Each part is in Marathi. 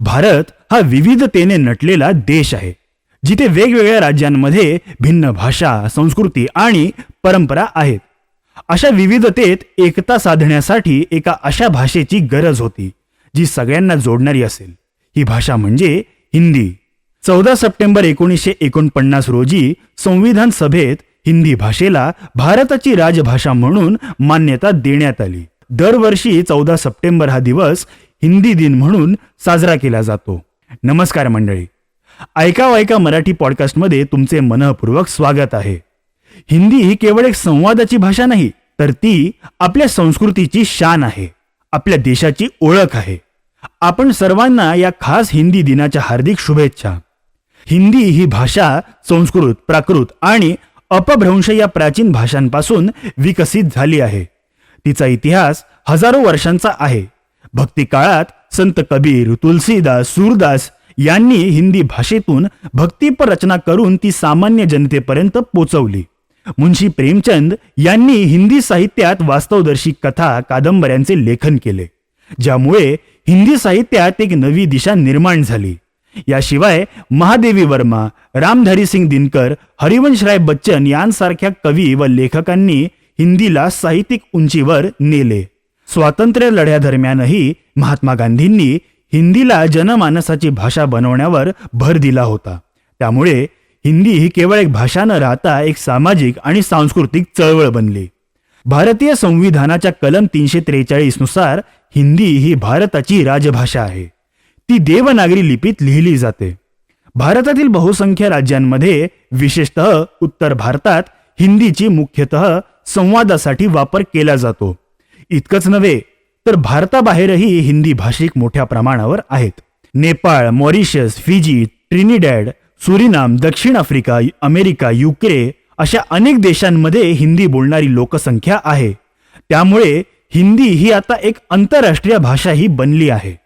भारत हा विविधतेने नटलेला देश आहे जिथे वेगवेगळ्या राज्यांमध्ये भिन्न भाषा संस्कृती आणि परंपरा आहेत. अशा विविधतेत एकता साधण्यासाठी एका अशा भाषेची गरज होती जी सगळ्यांना जोडणारी असेल. ही भाषा म्हणजे हिंदी. चौदा सप्टेंबर एकोणीसशे एकोणपन्नास रोजी संविधान सभेत हिंदी भाषेला भारताची राजभाषा म्हणून मान्यता देण्यात आली. दरवर्षी चौदा सप्टेंबर हा दिवस हिंदी दिन म्हणून साजरा केला जातो. नमस्कार मंडळी. ऐका ऐका मराठी पॉडकास्टमध्ये तुमचे मनपूर्वक स्वागत आहे. हिंदी ही केवळ एक संवादाची भाषा नाही तर ती आपल्या संस्कृतीची शान आहे आपल्या देशाची ओळख आहे. आपण सर्वांना या खास हिंदी दिनाच्या हार्दिक शुभेच्छा. हिंदी ही भाषा संस्कृत प्राकृत आणि अपभ्रंश या प्राचीन भाषांपासून विकसित झाली आहे. तिचा इतिहास हजारो वर्षांचा आहे. भक्ती काळात संत कबीर तुलसीदास सूरदास यांनी हिंदी भाषेतून भक्तीपर रचना करून ती सामान्य जनतेपर्यंत पोचवली. मुंशी प्रेमचंद यांनी हिंदी साहित्यात वास्तवदर्शी कथा कादंबऱ्यांचे लेखन केले ज्यामुळे हिंदी साहित्यात एक नवी दिशा निर्माण झाली. याशिवाय महादेवी वर्मा रामधारी सिंग दिनकर हरिवंशराय बच्चन यांसारख्या कवी व लेखकांनी हिंदीला साहित्यिक उंचीवर नेले. स्वातंत्र्य लढ्यादरम्यानही महात्मा गांधींनी हिंदीला जनमानसाची भाषा बनवण्यावर भर दिला होता. त्यामुळे हिंदी ही केवळ एक भाषा न राहता एक सामाजिक आणि सांस्कृतिक चळवळ बनली. भारतीय संविधानाच्या कलम तीनशे त्रेचाळीसनुसार हिंदी ही भारताची राजभाषा आहे. ती देवनागरी लिपीत लिहिली जाते. भारतातील बहुसंख्य राज्यांमध्ये विशेषतः उत्तर भारतात हिंदीची मुख्यतः संवादासाठी वापर केला जातो. इतकंच नव्हे तर भारताबाहेरही हिंदी भाषिक मोठ्या प्रमाणावर आहेत. Nepal Mauritius Fiji Trinidad Suriname दक्षिण आफ्रिका अमेरिका युक्रे अशा अनेक देशांमध्ये हिंदी बोलणारी लोकसंख्या आहे. त्यामुळे हिंदी ही आता एक आंतरराष्ट्रीय भाषा ही बनली आहे.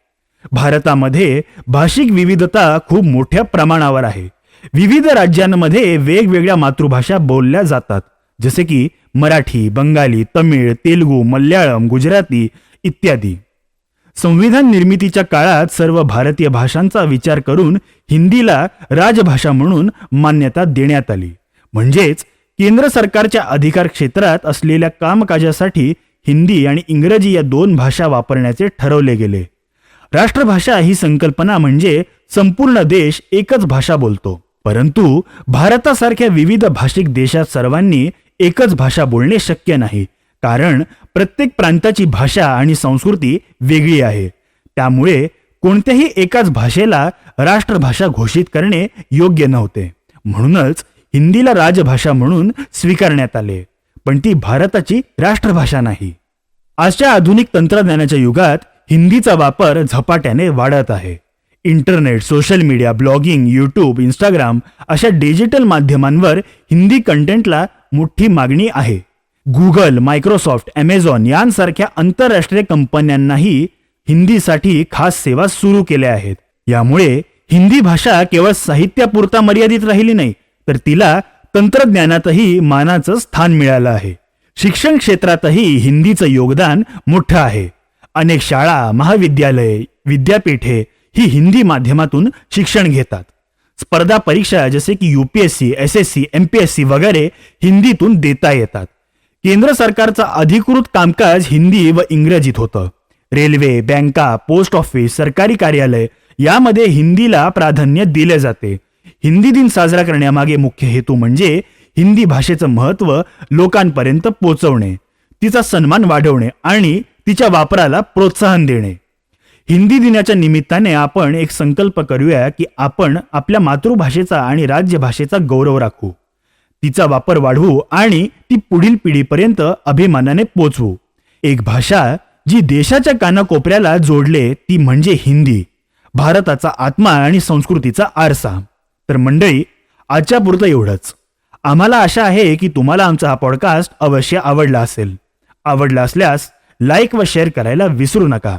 भारतामध्ये भाषिक विविधता खूप मोठ्या प्रमाणावर आहे. विविध राज्यांमध्ये वेगवेगळ्या मातृभाषा बोलल्या जातात. जसे की मराठी बंगाली तमिळ तेलुगू मल्याळम गुजराती इत्यादी. संविधान निर्मितीच्या काळात सर्व भारतीय भाषांचा विचार करून हिंदीला राजभाषा म्हणून मान्यता देण्यात आली. म्हणजेच केंद्र सरकारच्या अधिकार क्षेत्रात असलेल्या कामकाजासाठी हिंदी आणि इंग्रजी या दोन भाषा वापरण्याचे ठरवले गेले. राष्ट्रभाषा ही संकल्पना म्हणजे संपूर्ण देश एकच भाषा बोलतो. परंतु भारतासारख्या विविध भाषिक देशात सर्वांनी एकच भाषा बोलणे शक्य नाही कारण प्रत्येक प्रांताची भाषा आणि संस्कृती वेगळी आहे. त्यामुळे कोणत्याही एकाच भाषेला राष्ट्रभाषा घोषित करणे योग्य नव्हते. म्हणूनच हिंदीला राजभाषा म्हणून स्वीकारण्यात आले पण ती भारताची राष्ट्रभाषा नाही. आजच्या आधुनिक तंत्रज्ञानाच्या युगात हिंदीचा वापर झपाट्याने वाढत आहे. Internet social media blogging YouTube Instagram अशा डिजिटल माध्यमांवर हिंदी कंटेंटला मोठी मागणी आहे. गुगल मायक्रोसॉफ्ट ॲमेझॉन यांसारख्या आंतरराष्ट्रीय कंपन्यांनाही हिंदीसाठी खास सेवा सुरू केल्या आहेत. यामुळे हिंदी भाषा केवळ साहित्यापुरता मर्यादित राहिली नाही तर तिला तंत्रज्ञानातही मानाचं स्थान मिळालं आहे. शिक्षण क्षेत्रातही हिंदीचं योगदान मोठं आहे. अनेक शाळा महाविद्यालये विद्यापीठे ही हिंदी माध्यमातून शिक्षण घेतात. स्पर्धा परीक्षा जसे की UPSC S S C M P S C वगैरे हिंदीतून देता येतात. केंद्र सरकारचं अधिकृत कामकाज हिंदी व इंग्रजीत होतं. रेल्वे बँका पोस्ट ऑफिस सरकारी कार्यालय यामध्ये हिंदीला प्राधान्य दिले जाते. हिंदी दिन साजरा करण्यामागे मुख्य हेतू म्हणजे हिंदी भाषेचं महत्त्व लोकांपर्यंत पोचवणे तिचा सन्मान वाढवणे आणि तिच्या वापराला प्रोत्साहन देणे. हिंदी दिनाच्या निमित्ताने आपण एक संकल्प करूया की आपण आपल्या मातृभाषेचा आणि राज्यभाषेचा गौरव राखू. तिचा वापर वाढवू आणि ती पुढील पिढीपर्यंत अभिमानाने पोचवू. एक भाषा जी देशाच्या कानाकोपऱ्याला जोडले ती म्हणजे हिंदी. भारताचा आत्मा आणि संस्कृतीचा आरसा. तर मंडळी आजच्या पुरतं एवढंच. आम्हाला आशा आहे की तुम्हाला आमचा हा पॉडकास्ट अवश्य आवडला असेल. आवडला असल्यास लाईक व शेअर करायला विसरू नका.